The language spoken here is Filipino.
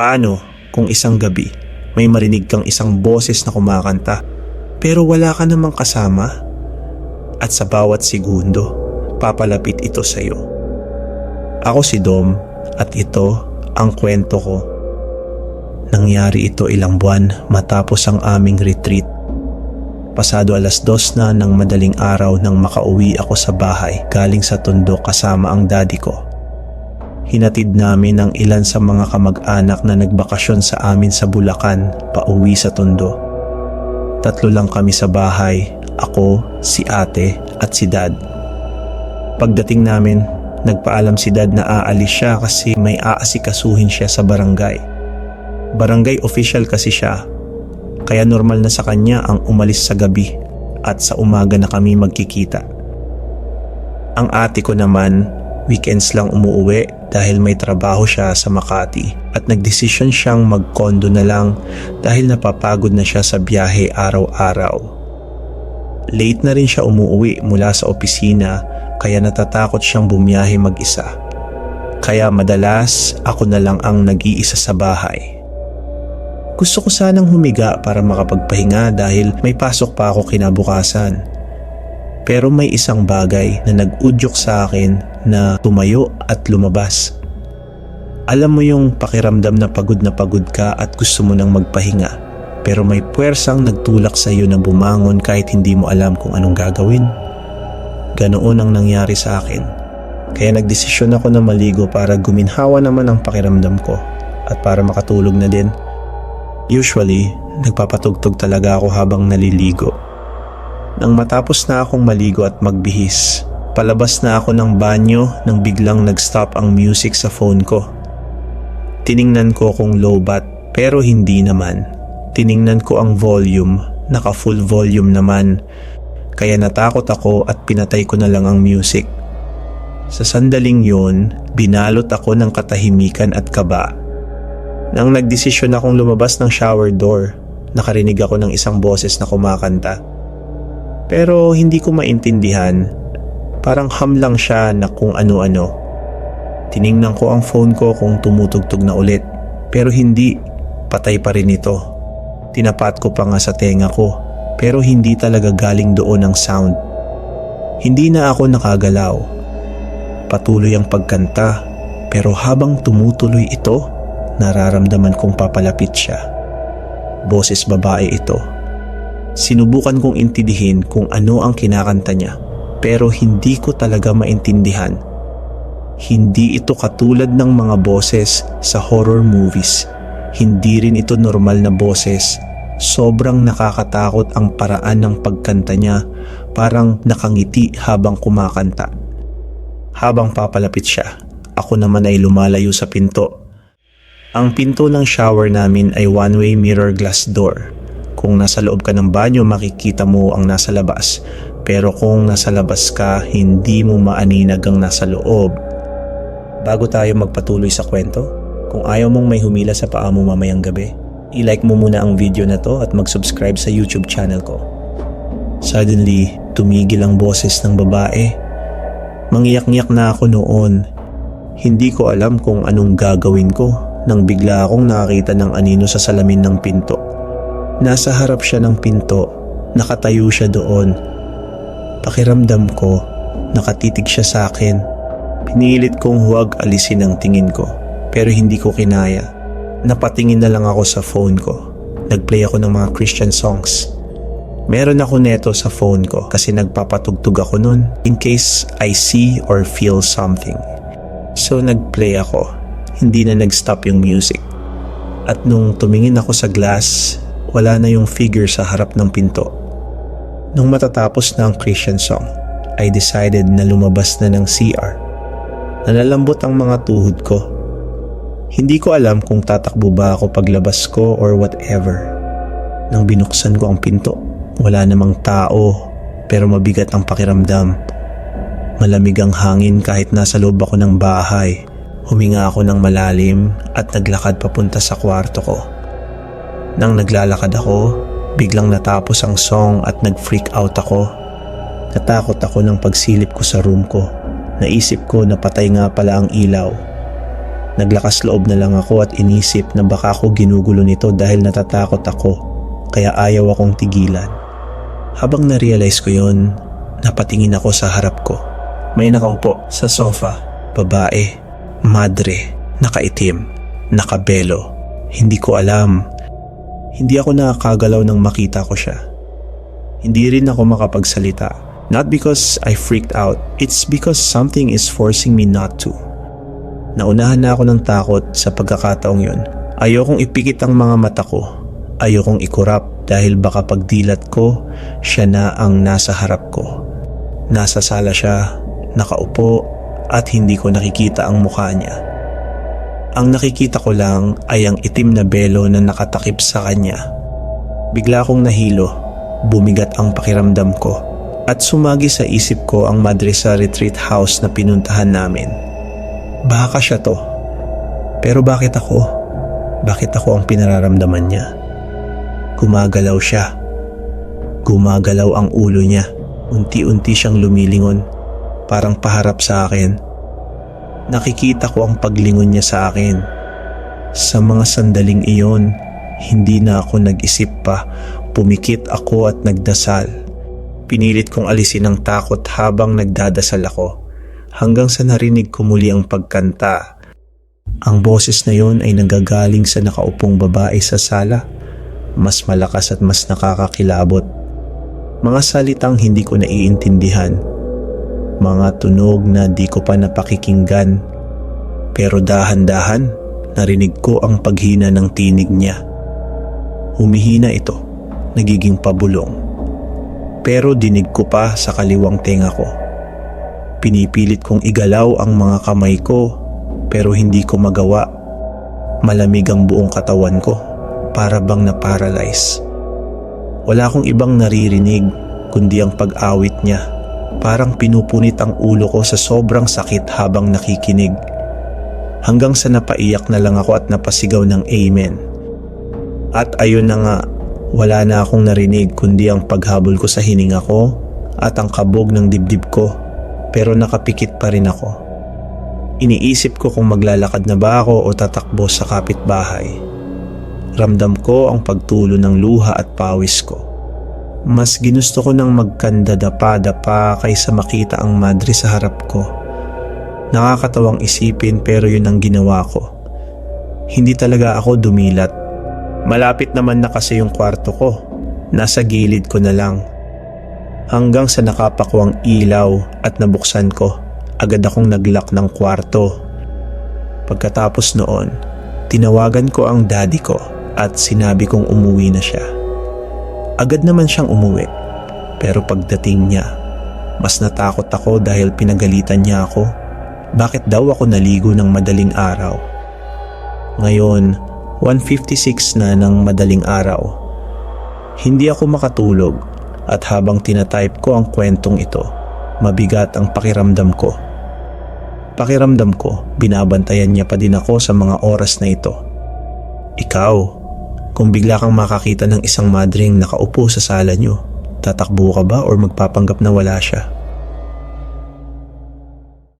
Paano kung isang gabi may marinig kang isang boses na kumakanta pero wala ka namang kasama at sa bawat segundo papalapit ito sa iyo. Ako si Dom at ito ang kwento ko. Nangyari ito ilang buwan matapos ang aming retreat. Pasado alas dos na ng madaling araw nang makauwi ako sa bahay galing sa tundo kasama ang daddy ko. Hinatid namin ang ilan sa mga kamag-anak na nagbakasyon sa amin sa Bulacan pauwi sa tundo. Tatlo lang kami sa bahay, ako, si ate at si dad. Pagdating namin, nagpaalam si dad na aalis siya kasi may aasikasuhin siya sa barangay. Barangay official kasi siya, kaya normal na sa kanya ang umalis sa gabi at sa umaga na kami magkikita. Ang ate ko naman, weekends lang umuuwi dahil may trabaho siya sa Makati at nagdesisyon siyang magkondo na lang dahil napapagod na siya sa biyahe araw-araw. Late na rin siya umuuwi mula sa opisina kaya natatakot siyang bumiyahe mag-isa. Kaya madalas ako na lang ang nag-iisa sa bahay. Gusto ko sanang humiga para makapagpahinga dahil may pasok pa ako kinabukasan. Pero may isang bagay na nag-udyok sa akin na tumayo at lumabas. Alam mo yung pakiramdam na pagod na pagod ka at gusto mo nang magpahinga pero may puwersang nagtulak sa iyo na bumangon kahit hindi mo alam kung anong gagawin. Ganoon ang nangyari sa akin. Kaya nagdesisyon ako na maligo para guminhawa naman ang pakiramdam ko at para makatulog na din. Usually, nagpapatugtog talaga ako habang naliligo. Nang matapos na akong maligo at magbihis, palabas na ako ng banyo nang biglang nag-stop ang music sa phone ko. Tiningnan ko kung low bat pero hindi naman. Tiningnan ko ang volume, naka full volume naman. Kaya natakot ako at pinatay ko na lang ang music. Sa sandaling yun, binalot ako ng katahimikan at kaba. Nang nagdesisyon akong lumabas ng shower door, nakarinig ako ng isang boses na kumakanta. Pero hindi ko maintindihan, parang ham lang siya na kung ano-ano. Tiningnan ko ang phone ko kung tumutugtog na ulit, pero hindi, patay pa rin ito. Tinapat ko pa nga sa tenga ko, pero hindi talaga galing doon ang sound. Hindi na ako nakagalaw. Patuloy ang pagkanta, pero habang tumutuloy ito, nararamdaman kong papalapit siya. Boses babae ito. Sinubukan kong intindihin kung ano ang kinakanta niya pero hindi ko talaga maintindihan. Hindi ito katulad ng mga boses sa horror movies. Hindi rin ito normal na boses. Sobrang nakakatakot ang paraan ng pagkanta niya parang nakangiti habang kumakanta. Habang papalapit siya, ako naman ay lumalayo sa pinto ang pinto ng shower namin ay one-way mirror glass door. Kung nasa loob ka ng banyo, makikita mo ang nasa labas. Pero kung nasa labas ka, hindi mo maaninag ang nasa loob. Bago tayo magpatuloy sa kwento, kung ayaw mong may humila sa paa mo mamayang gabi, i-like mo muna ang video na to at mag-subscribe sa YouTube channel ko. Suddenly, tumigil ang boses ng babae. Mangiyak-ngiyak na ako noon. Hindi ko alam kung anong gagawin ko nang bigla akong nakakita ng anino sa salamin ng pinto. Nasa harap siya ng pinto, nakatayo siya doon. Pakiramdam ko, nakatitig siya sa akin. Pinilit kong huwag alisin ang tingin ko, pero hindi ko kinaya. Napatingin na lang ako sa phone ko. Nagplay ako ng mga Christian songs. Meron ako neto sa phone ko kasi nagpapatugtog ako nun in case I see or feel something. So nagplay ako hindi na nag-stop yung music. At nung tumingin ako sa glass, wala na yung figure sa harap ng pinto. Nung matatapos na ang Christian song, I decided na lumabas na ng CR. Nalalambot ang mga tuhod ko. Hindi ko alam kung tatakbo ba ako paglabas ko or whatever. Nang binuksan ko ang pinto, wala namang tao pero mabigat ang pakiramdam. Malamig ang hangin kahit nasa loob ako ng bahay. Huminga ako ng malalim at naglakad papunta sa kwarto ko. Nang naglalakad ako, biglang natapos ang song at nag-freak out ako. Natakot ako ng pagsilip ko sa room ko. Naisip ko na patay nga pala ang ilaw. Naglakas loob na lang ako at inisip na baka ako ginugulo nito dahil natatakot ako kaya ayaw akong tigilan. Habang na-realize ko yon, napatingin ako sa harap ko. May nakaupo sa sofa, babae, madre, nakaitim, nakabelo. Hindi ko alam. Hindi ako nakakagalaw nang makita ko siya. Hindi rin ako makapagsalita. Not because I freaked out, it's because something is forcing me not to. Naunahan na ako ng takot sa pagkakataong yon. Ayokong ipikit ang mga mata ko. Ayokong ikurap dahil baka pagdilat ko, siya na ang nasa harap ko. Nasa sala siya, nakaupo at hindi ko nakikita ang mukha niya. Ang nakikita ko lang ay ang itim na belo na nakatakip sa kanya. Bigla akong nahilo, bumigat ang pakiramdam ko at sumagi sa isip ko ang madre sa retreat house na pinuntahan namin. Baka siya to. Pero bakit ako? Bakit ako ang pinararamdaman niya? Gumagalaw siya. Gumagalaw ang ulo niya. Unti-unti siyang lumilingon. Parang paharap sa akin. Nakikita ko ang paglingon niya sa akin. Sa mga sandaling iyon, hindi na ako nag-isip pa. Pumikit ako at nagdasal. Pinilit kong alisin ang takot habang nagdadasal ako. Hanggang sa narinig ko muli ang pagkanta. Ang boses na yon ay nanggagaling sa nakaupong babae sa sala. Mas malakas at mas nakakakilabot. Mga salitang hindi ko naiintindihan. Mga tunog na di ko pa napakikinggan. Pero dahan-dahan, narinig ko ang paghina ng tinig niya. Humihina ito, nagiging pabulong. Pero dinig ko pa sa kaliwang tenga ko. Pinipilit kong igalaw ang mga kamay ko pero hindi ko magawa. Malamig ang buong katawan ko para bang na-paralyze. Wala akong ibang naririnig kundi ang pag-awit niya. Parang pinupunit ang ulo ko sa sobrang sakit habang nakikinig. Hanggang sa napaiyak na lang ako at napasigaw ng amen. At ayun na nga, wala na akong narinig kundi ang paghabol ko sa hininga ko at ang kabog ng dibdib ko pero nakapikit pa rin ako. Iniisip ko kung maglalakad na ba ako o tatakbo sa kapitbahay. Ramdam ko ang pagtulo ng luha at pawis ko. Mas ginusto ko nang magkandadapa-dapa kaysa makita ang madre sa harap ko. Nakakatawang isipin pero yun ang ginawa ko. Hindi talaga ako dumilat. Malapit naman na kasi yung kwarto ko. Nasa gilid ko na lang. Hanggang sa nakapakwang ilaw at nabuksan ko, agad akong naglock ng kwarto. Pagkatapos noon, tinawagan ko ang daddy ko at sinabi kong umuwi na siya. Agad naman siyang umuwi, pero pagdating niya, mas natakot ako dahil pinagalitan niya ako. Bakit daw ako naligo ng madaling araw? Ngayon, 1.56 na ng madaling araw. Hindi ako makatulog at habang tinatype ko ang kwentong ito, mabigat ang pakiramdam ko. Pakiramdam ko, binabantayan niya pa din ako sa mga oras na ito. Ikaw, kung bigla kang makakita ng isang madring nakaupo sa sala niyo, tatakbo ka ba or magpapanggap na wala siya?